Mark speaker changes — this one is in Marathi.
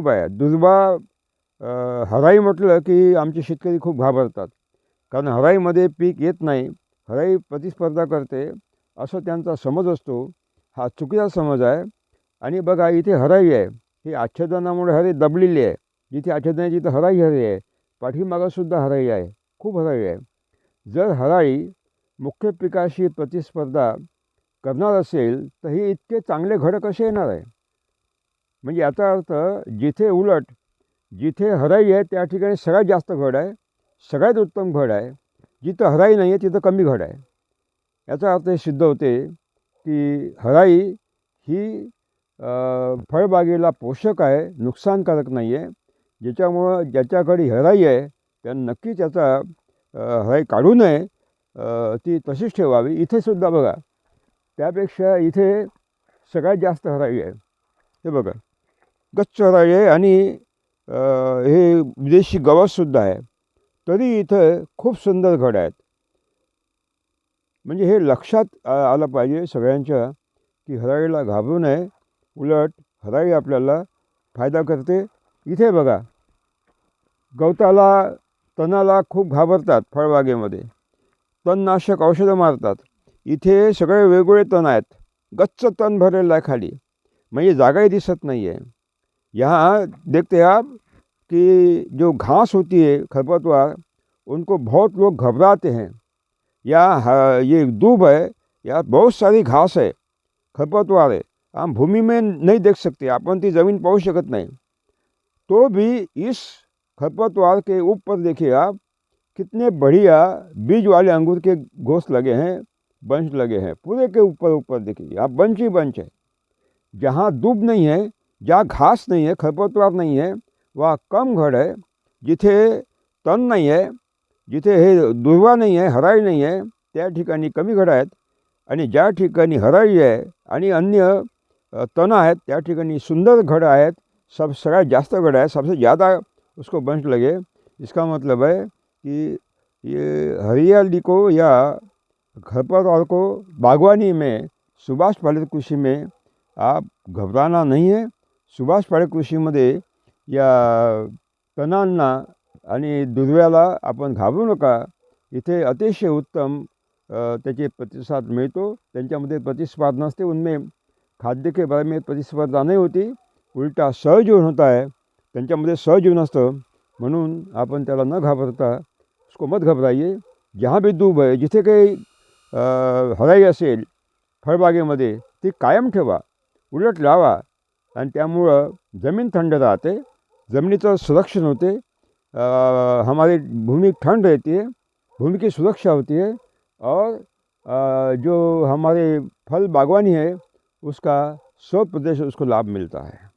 Speaker 1: खूप आहे. दुर्बा हराई म्हटलं की आमचे शेतकरी खूप घाबरतात. कारण हराईमध्ये पीक येत नाही. हराई प्रतिस्पर्धा करते. असं त्यांचा समज असतो. हा चुकीचा समज आहे. आणि बघा इथे हराई आहे. ही आच्छादनामुळे हरे दबलेली आहे. जिथे आच्छादनाची आहे तिथं हराई हरी आहे. पाठीमागासुद्धा हराई आहे. खूप हराई आहे. जर हराई मुख्य पिकाशी प्रतिस्पर्धा करणार असेल तर हे इतके चांगले घड कसे येणार आहे? म्हणजे याचा अर्थ जिथे उलट जिथे हराई आहे त्या ठिकाणी सगळ्यात जास्त घड आहे सगळ्यात उत्तम घड आहे जिथं हराई नाही आहे तिथं कमी घड आहे. याचा अर्थ हे सिद्ध होते की हराई ही फळबागेला पोषक आहे नुकसानकारक नाही आहे ज्याच्यामुळं ज्याच्याकडे हराई आहे त्यानं नक्कीच त्याचा हराई काढू नये ती तशीच ठेवावी. इथेसुद्धा बघा त्यापेक्षा इथे सगळ्यात जास्त हराई आहे. हे बघा. गच्च हराई आहे आणि हे विदेशी गवतसुद्धा आहे. तरी इथं खूप सुंदर घड आहेत. म्हणजे हे लक्षात आ- आलं पाहिजे सगळ्यांच्या की हराळीला घाबरू नये. उलट हराळी आपल्याला फायदा करते. इथे बघा गवताला तणाला खूप घाबरतात फळबागेमध्ये. तणनाशक औषधं मारतात. इथे सगळे वेगवेगळे तण आहेत. गच्च तण भरलेलं आहे खाली. म्हणजे जागाही दिसत नाही आहे यहाँ देखते हैं आप कि जो घास होती है खरपतवार, उनको बहुत लोग घबराते हैं। या ये दूब है, या बहुत सारी घास है, खरपतवार है, हम भूमि में नहीं देख सकते अपन ती ज़मीन पाहू शकत नहीं। तो भी इस खरपतवार के ऊपर देखिए आप, कितने बढ़िया बीज वाले अंगूर के घोस लगे हैं, बंच लगे हैं, पूरे के ऊपर ऊपर देखिए, आप बंच ही बंच है। जहाँ दूब नहीं है जहाँ घास नहीं है, खरपतवार नहीं है, वहाँ कम घड आहे जिथे तण नाही आहे जिथे हे दुर्वा नाही आहे हराळी नाही आहे त्या ठिकाणी कमी घड आहेत आणि ज्या ठिकाणी हराळी आहे आणि अन्य तण आहेत, त्या ठिकाणी सुंदर घड आहेत, सब सगळ्यात जास्त घड है सबसे ज़्यादा उसको बंच लगे. इसका मतलब है कि ये हरियाली को या खरपतवार को बागवानी में, सुभाष पालेकर कृषि में आप घबराना नहीं है। सुभाष पाळे कृषीमध्ये या तणांना आणि दुर्व्याला आपण घाबरू नका. इथे अतिशय उत्तम त्याचे प्रतिसाद मिळतो. त्यांच्यामध्ये प्रतिस्पर्धा नसते उन्मे. खाद्य के बारे में प्रतिस्पर्धा नाही होती. उलटा सहजीवन होता आहे. त्यांच्यामध्ये सहजीवन असतं. म्हणून आपण त्याला न घाबरता उसको मत घबराइए. जहाँ भी दूब आहे जिथे काही हराई असेल फळबागेमध्ये ती कायम ठेवा. उलट लावा. आणि त्यामुळं ज़मीन थंड राहते, जमिनीचं सुरक्षण होते. हमारी भूमि ठंड रहती है भूमि की सुरक्षा होती है और जो हमारे फल बागवानी है, उसका सौ प्रदेश उसको लाभ मिलता है।